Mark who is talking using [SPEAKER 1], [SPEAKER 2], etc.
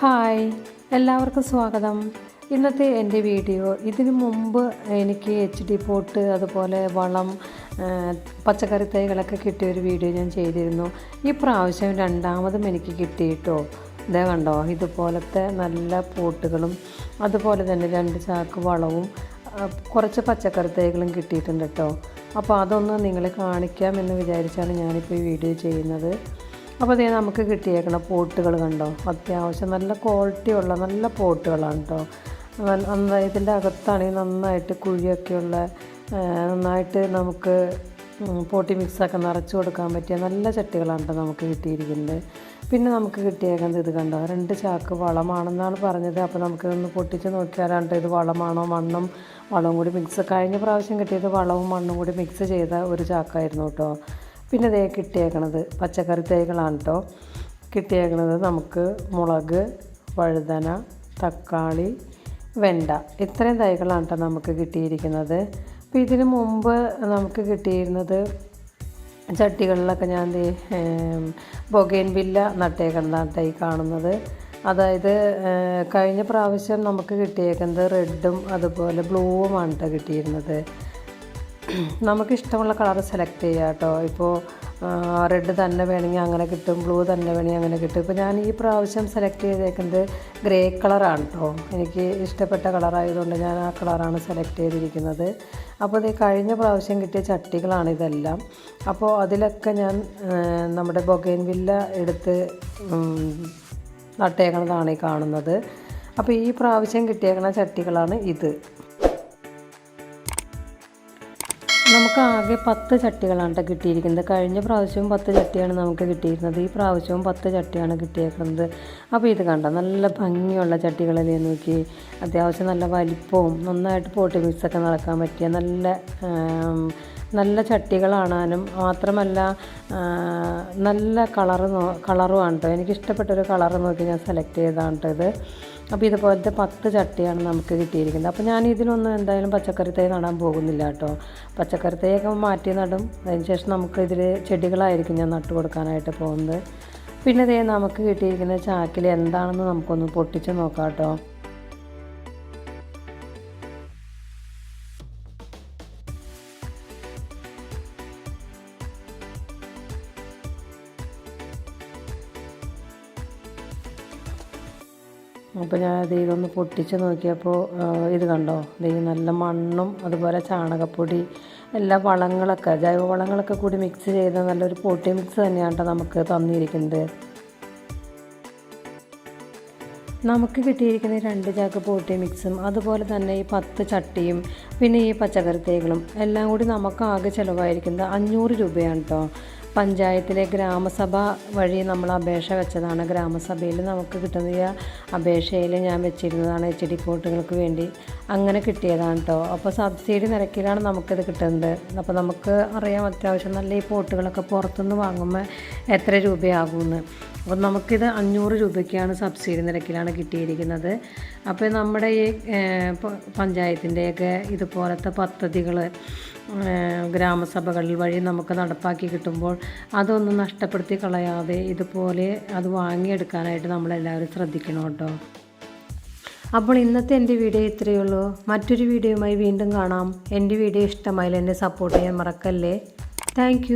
[SPEAKER 1] Hi എല്ലാവർക്കും സ്വാഗതം. ഇന്നത്തെ എന്റെ വീഡിയോ ഇതിനു മുമ്പ് എനിക്ക് എച്ച് ഡി പോട്ട് അതുപോലെ വളം പച്ചക്കറി തൈകളൊക്കെ കിട്ടിയ ഒരു വീഡിയോ ഞാൻ ചെയ്തിരുന്നു. ഈ പ്രാവശ്യം രണ്ടാമതും എനിക്ക് കിട്ടിയിട്ടോ? ഇതേ കണ്ടോ ഇതുപോലത്തെ നല്ല പോട്ടുകളും അതുപോലെ തന്നെ രണ്ട് ചാക്ക് വളവും കുറച്ച് പച്ചക്കറി തൈകളും കിട്ടിയിട്ടുണ്ട് കേട്ടോ. അപ്പോൾ അതൊന്ന് നിങ്ങളെ കാണിക്കാം എന്ന് വിചാരിച്ചാണ് ഞാനിപ്പോൾ ഈ വീഡിയോ ചെയ്യുന്നത്. അപ്പോൾ അതേ നമുക്ക് കിട്ടിയേക്കണ പോട്ടുകൾ കണ്ടോ? അത്യാവശ്യം നല്ല ക്വാളിറ്റി ഉള്ള നല്ല പോട്ടുകളാണ് കേട്ടോ നന്നായി ഇതിന്റെ അകത്താണെങ്കിൽ നന്നായിട്ട് കുഴിയൊക്കെയുള്ള നന്നായിട്ട് നമുക്ക് പോട്ടി മിക്സൊക്കെ നിറച്ച് കൊടുക്കാൻ പറ്റിയ നല്ല ചട്ടികളാണ് കേട്ടോ നമുക്ക് കിട്ടിയിരിക്കുന്നത്. പിന്നെ നമുക്ക് കിട്ടിയേക്കുന്നത് ഇത് കണ്ടോ? രണ്ട് ചാക്ക് വളമാണെന്നാണ് പറഞ്ഞത്. അപ്പോൾ നമുക്കിതൊന്ന് പൊട്ടിച്ച് നോക്കിയാലാണ് ഇത് വളമാണോ മണ്ണും വളവും കൂടി മിക്സ് കഴിഞ്ഞ പ്രാവശ്യം കിട്ടിയത് വളവും മണ്ണും കൂടി മിക്സ് ചെയ്ത ഒരു ചാക്കായിരുന്നു കേട്ടോ പിന്നെ ഇതേ കിട്ടിയേക്കണത് പച്ചക്കറി തൈകളാണ് കേട്ടോ കിട്ടിയേക്കണത് നമുക്ക് മുളക് വഴുതന തക്കാളി വെണ്ട. ഇത്രയും തൈകളാണ് കേട്ടോ നമുക്ക് കിട്ടിയിരിക്കുന്നത്. അപ്പോൾ ഇതിനു മുമ്പ് നമുക്ക് കിട്ടിയിരുന്നത് ചട്ടികളിലൊക്കെ ഞാൻ ബൊഗേൻ വില്ല നട്ടേക്കുന്നതാണ് തൈ കാണുന്നത്. അതായത് കഴിഞ്ഞ പ്രാവശ്യം നമുക്ക് കിട്ടിയേക്കുന്നത് റെഡും അതുപോലെ ബ്ലൂവുമാണ് കേട്ടോ കിട്ടിയിരുന്നത്. നമുക്ക് ഇഷ്ടമുള്ള കളർ സെലക്ട് ചെയ്യാം കേട്ടോ. ഇപ്പോൾ റെഡ് തന്നെ വേണമെങ്കിൽ അങ്ങനെ കിട്ടും ബ്ലൂ തന്നെ വേണമെങ്കിൽ അങ്ങനെ കിട്ടും. ഇപ്പോൾ ഞാൻ ഈ പ്രാവശ്യം സെലക്ട് ചെയ്തേക്കുന്നത് ഗ്രേ കളറാണ് കേട്ടോ. എനിക്ക് ഇഷ്ടപ്പെട്ട കളറായതുകൊണ്ട് ഞാൻ ആ കളറാണ് സെലക്ട് ചെയ്തിരിക്കുന്നത്. അപ്പോൾ ഇത് കഴിഞ്ഞ പ്രാവശ്യം കിട്ടിയ ചട്ടികളാണ് ഇതെല്ലാം. അപ്പോൾ അതിലൊക്കെ ഞാൻ നമ്മുടെ ബൊഗൈൻ വില്ല എടുത്ത് നട്ടേക്കണതാണ് ഈ കാണുന്നത്. അപ്പോൾ ഈ പ്രാവശ്യം കിട്ടിയേക്കുന്ന ചട്ടികളാണ് ഇത്. നമുക്ക് ആകെ പത്ത് ചട്ടികളാണ് കേട്ടോ കിട്ടിയിരിക്കുന്നത്. കഴിഞ്ഞ പ്രാവശ്യവും പത്ത് ചട്ടിയാണ് നമുക്ക് കിട്ടിയിരുന്നത്. ഈ പ്രാവശ്യവും പത്ത് ചട്ടിയാണ് കിട്ടിയേക്കുന്നത്. അപ്പോൾ ഇത് കണ്ടോ? നല്ല ഭംഗിയുള്ള ചട്ടികളല്ലേ നോക്കി. അത്യാവശ്യം നല്ല വലിപ്പവും നന്നായിട്ട് പോട്ടി മിക്സൊക്കെ നടക്കാൻ പറ്റിയ നല്ല നല്ല ചട്ടികളാണാനും മാത്രമല്ല നല്ല കളറ് കളറുമാണ് കേട്ടോ എനിക്കിഷ്ടപ്പെട്ടൊരു കളറ് നോക്കി ഞാൻ സെലക്ട് ചെയ്തതാണ് ഇത്. അപ്പോൾ ഇതുപോലത്തെ പത്ത് ചട്ടിയാണ് നമുക്ക് കിട്ടിയിരിക്കുന്നത്. അപ്പോൾ ഞാൻ ഇതിനൊന്നും എന്തായാലും പച്ചക്കറി തൈ നടാൻ പോകുന്നില്ല കേട്ടോ. പച്ചക്കറി തൈയൊക്കെ മാറ്റി നടും. അതിന് ശേഷം നമുക്ക് ഇതിൽ ചെടികളായിരിക്കും ഞാൻ നട്ടു കൊടുക്കാനായിട്ട് പോകുന്നത്. പിന്നെ ഇതേ നമുക്ക് കിട്ടിയിരിക്കുന്ന ചാക്കിൽ എന്താണെന്ന് നമുക്കൊന്ന് പൊട്ടിച്ച് നോക്കാം കേട്ടോ. അപ്പോൾ ഞാൻ ദൈവം പൊട്ടിച്ച് നോക്കിയപ്പോൾ ഇത് കണ്ടോ? ദൈവം നല്ല മണ്ണും അതുപോലെ ചാണകപ്പൊടി എല്ലാ വളങ്ങളൊക്കെ ജൈവ വളങ്ങളൊക്കെ കൂടി മിക്സ് ചെയ്ത നല്ലൊരു പൊട്ടി മിക്സ് തന്നെയാണ് കേട്ടോ നമുക്ക് തന്നിരിക്കുന്നത്. നമുക്ക് കിട്ടിയിരിക്കുന്ന രണ്ട് ചാക്ക് പോട്ടി മിക്സും അതുപോലെ തന്നെ ഈ പത്ത് ചട്ടിയും പിന്നെ ഈ പച്ചക്കറി തൈകളും എല്ലാം കൂടി നമുക്ക് ആകെ ചിലവായിരിക്കുന്നത് അഞ്ഞൂറ് രൂപയാണ് കേട്ടോ പഞ്ചായത്തിലെ ഗ്രാമസഭ വഴി നമ്മൾ അപേക്ഷ വെച്ചതാണ്. ഗ്രാമസഭയിൽ നമുക്ക് കിട്ടുന്ന അപേക്ഷയിൽ ഞാൻ വെച്ചിരുന്നതാണ് എച്ച് ഡി വേണ്ടി. അങ്ങനെ കിട്ടിയതാണ് കേട്ടോ അപ്പോൾ സബ്സിഡി നിരക്കിലാണ് നമുക്കിത് കിട്ടുന്നത്. അപ്പോൾ നമുക്ക് അറിയാം അത്യാവശ്യം നല്ല ഈ പോട്ടുകളൊക്കെ പുറത്തുനിന്ന് വാങ്ങുമ്പോൾ എത്ര രൂപയാകുമെന്ന് അപ്പോൾ നമുക്കിത് അഞ്ഞൂറ് രൂപയ്ക്കാണ് സബ്സിഡി നിരക്കിലാണ് കിട്ടിയിരിക്കുന്നത്. അപ്പോൾ നമ്മുടെ ഈ പഞ്ചായത്തിന്റെയൊക്കെ ഇതുപോലത്തെ പദ്ധതികൾ ഗ്രാമസഭകളിൽ വഴി നമുക്ക് നടപ്പാക്കി കിട്ടുമ്പോൾ അതൊന്നും നഷ്ടപ്പെടുത്തി കളയാതെ ഇതുപോലെ അത് വാങ്ങിയെടുക്കാനായിട്ട് നമ്മളെല്ലാവരും ശ്രദ്ധിക്കണം കേട്ടോ അപ്പോൾ ഇന്നത്തെ എന്റെ വീഡിയോ ഇത്രയേ ഉള്ളൂ. മറ്റൊരു വീഡിയോയുമായി വീണ്ടും കാണാം. എന്റെ വീഡിയോ ഇഷ്ടമായാലും എന്നെ സപ്പോർട്ട് ചെയ്യാൻ മറക്കല്ലേ. താങ്ക്